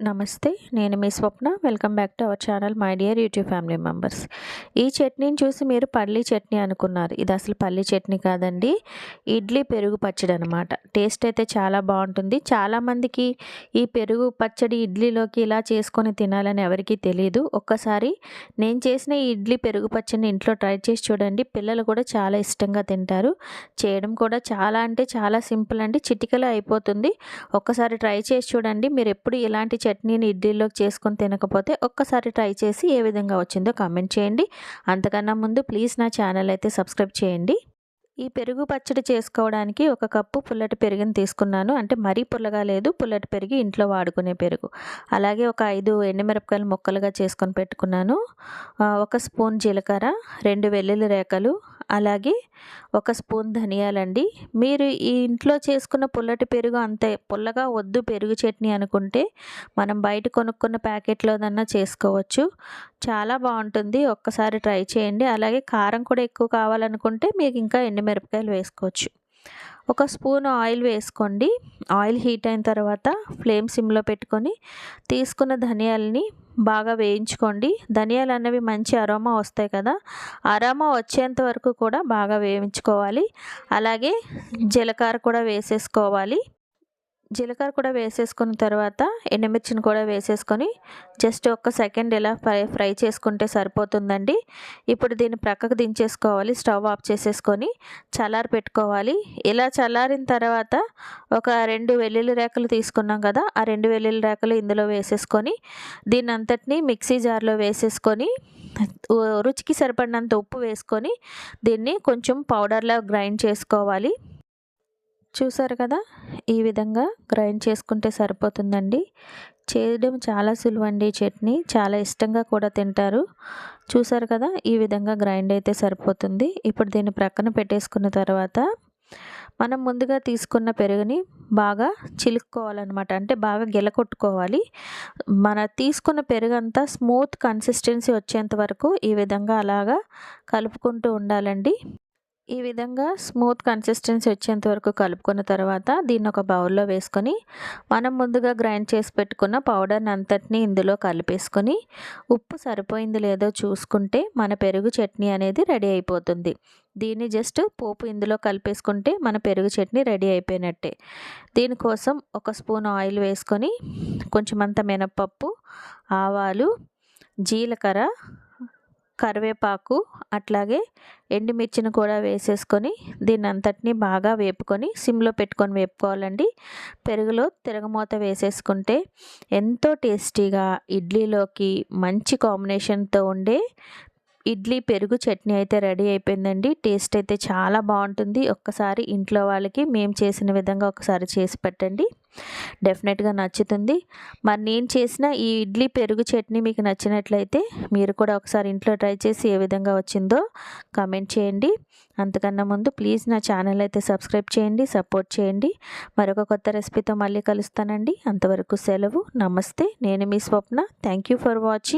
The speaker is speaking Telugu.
నమస్తే నేను మీ Swapna. Welcome back to our channel my dear YouTube family members. ఈ చట్నీని చూసి మీరు పల్లీ చట్నీ అనుకున్నారు. ఇది అసలు పల్లీ చట్నీ కాదండి ఇడ్లీ పెరుగు పచ్చడి అనమాట టేస్ట్ అయితే చాలా బాగుంటుంది. చాలామందికి ఈ పెరుగు పచ్చడి ఇడ్లీలోకి ఇలా చేసుకొని తినాలని ఎవరికీ తెలియదు ఒక్కసారి నేను చేసిన ఈ ఇడ్లీ పెరుగు పచ్చడిని ఇంట్లో ట్రై చేసి చూడండి. పిల్లలు కూడా చాలా ఇష్టంగా తింటారు. చేయడం కూడా చాలా అంటే చాలా సింపుల్ అండి చిటికలో అయిపోతుంది. ఒక్కసారి ట్రై చేసి చూడండి. మీరు ఎప్పుడు ఇలాంటి చట్నీని ఇడ్లీలోకి చేసుకొని తినకపోతే ఒక్కసారి ట్రై చేసి ఏ విధంగా వచ్చిందో కామెంట్ చేయండి. అంతకన్నా ముందు ప్లీజ్ నా ఛానల్ అయితే సబ్స్క్రైబ్ చేయండి. ఈ పెరుగు పచ్చడి చేసుకోవడానికి ఒక కప్పు పుల్లటి పెరుగుని తీసుకున్నాను. అంటే మరీ పుల్లగా లేదు పుల్లటి పెరుగు ఇంట్లో వాడుకునే పెరుగు. అలాగే ఒక ఐదు ఎండుమిరపకాయలు ముక్కలుగా చేసుకొని పెట్టుకున్నాను. ఒక స్పూన్ జీలకర్ర రెండు వెల్లుల్లి రేఖలు అలాగే ఒక స్పూన్ ధనియాలండి. మీరు ఈ ఇంట్లో చేసుకున్న పుల్లటి పెరుగు అంతే పుల్లగా వద్దు పెరుగు చట్నీ అనుకుంటే మనం బయట కొనుక్కున్న ప్యాకెట్లోదన్నా చేసుకోవచ్చు. చాలా బాగుంటుంది. ఒక్కసారి ట్రై చేయండి. అలాగే కారం కూడా ఎక్కువ కావాలనుకుంటే మీకు ఇంకా ఎండుమిరపకాయలు వేసుకోవచ్చు. ఒక స్పూన్ ఆయిల్ వేసుకోండి. ఆయిల్ హీట్ అయిన తర్వాత ఫ్లేమ్ సిమ్లో పెట్టుకొని తీసుకున్న ధనియాలని బాగా వేయించుకోండి. ధనియాలు అన్నవి మంచి అరోమా వస్తాయి కదా అరోమా వచ్చేంత వరకు కూడా బాగా వేయించుకోవాలి. అలాగే జీలకర్ర కూడా వేసేసుకోవాలి. జీలకర్ర కూడా వేసేసుకున్న తర్వాత ఎండుమిర్చిని కూడా వేసేసుకొని జస్ట్ ఒక్క సెకండ్ ఇలా ఫ్రై ఫ్రై చేసుకుంటే సరిపోతుందండి. ఇప్పుడు దీన్ని ప్రక్కకు దించేసుకోవాలి స్టవ్ ఆఫ్ చేసేసుకొని చల్లారి పెట్టుకోవాలి. ఇలా చల్లారిన తర్వాత ఒక రెండు వెల్లుల్లి రేకలు తీసుకున్నాం కదా ఆ రెండు వెల్లుల్లి రేకలు ఇందులో వేసేసుకొని దీన్ని అంతటినీ మిక్సీ జార్లో వేసేసుకొని రుచికి సరిపడినంత ఉప్పు వేసుకొని దీన్ని కొంచెం పౌడర్లా గ్రైండ్ చేసుకోవాలి. చూసారు కదా? ఈ విధంగా గ్రైండ్ చేసుకుంటే సరిపోతుందండి. చేయడం చాలా సులువండి చట్నీ. చాలా ఇష్టంగా కూడా తింటారు. చూసారు కదా ఈ విధంగా గ్రైండ్ అయితే సరిపోతుంది. ఇప్పుడు దీన్ని ప్రక్కన పెట్టేసుకున్న తర్వాత మనం ముందుగా తీసుకున్న పెరుగుని బాగా చిలుక్కోవాలన్నమాట. అంటే బాగా గెలకొట్టుకోవాలి మన తీసుకున్న పెరుగు అంతా స్మూత్ కన్సిస్టెన్సీ వచ్చేంత వరకు ఈ విధంగా అలాగా కలుపుకుంటూ ఉండాలండి. ఈ విధంగా స్మూత్ కన్సిస్టెన్సీ వచ్చేంత వరకు కలుపుకున్న తర్వాత దీన్ని ఒక బౌల్లో వేసుకొని మనం ముందుగా గ్రైండ్ చేసి పెట్టుకున్న పౌడర్ని అంతటిని ఇందులో కలిపేసుకొని ఉప్పు సరిపోయింది లేదో చూసుకుంటే మన పెరుగు చట్నీ అనేది రెడీ అయిపోతుంది. దీన్ని జస్ట్ పోపు ఇందులో కలిపేసుకుంటే మన పెరుగు చట్నీ రెడీ అయిపోయినట్టే. దీనికోసం ఒక స్పూన్ ఆయిల్ వేసుకొని కొంచెం అంత మినప్పప్పు ఆవాలు జీలకర్ర కరివేపాకు అట్లాగే ఎండుమిర్చిని కూడా వేసేసుకొని దీన్ని అంతటిని బాగా వేపుకొని సిమ్లో పెట్టుకొని వేపుకోవాలండి. పెరుగులో తిరగమూత వేసేసుకుంటే ఎంతో టేస్టీగా ఇడ్లీలోకి మంచి కాంబినేషన్తో ఉండే ఇడ్లీ పెరుగు చట్నీ అయితే రెడీ అయిపోయిందండి. టేస్ట్ అయితే చాలా బాగుంటుంది. ఒక్కసారి ఇంట్లో వాళ్ళకి మేము చేసిన విధంగా ఒకసారి చేసి పెట్టండి. డెఫినెట్గా నచ్చుతుంది. మరి నేను చేసిన ఈ ఇడ్లీ పెరుగు చట్నీ మీకు నచ్చినట్లయితే మీరు కూడా ఒకసారి ఇంట్లో ట్రై చేసి ఏ విధంగా వచ్చిందో కామెంట్ చేయండి. అంతకన్నా ముందు ప్లీజ్ నా ఛానల్ అయితే సబ్స్క్రైబ్ చేయండి సపోర్ట్ చేయండి. మరొక కొత్త రెసిపీతో మళ్ళీ కలుస్తానండి. అంతవరకు సెలవు. నమస్తే. నేను మీ Swapna. Thank you for watching.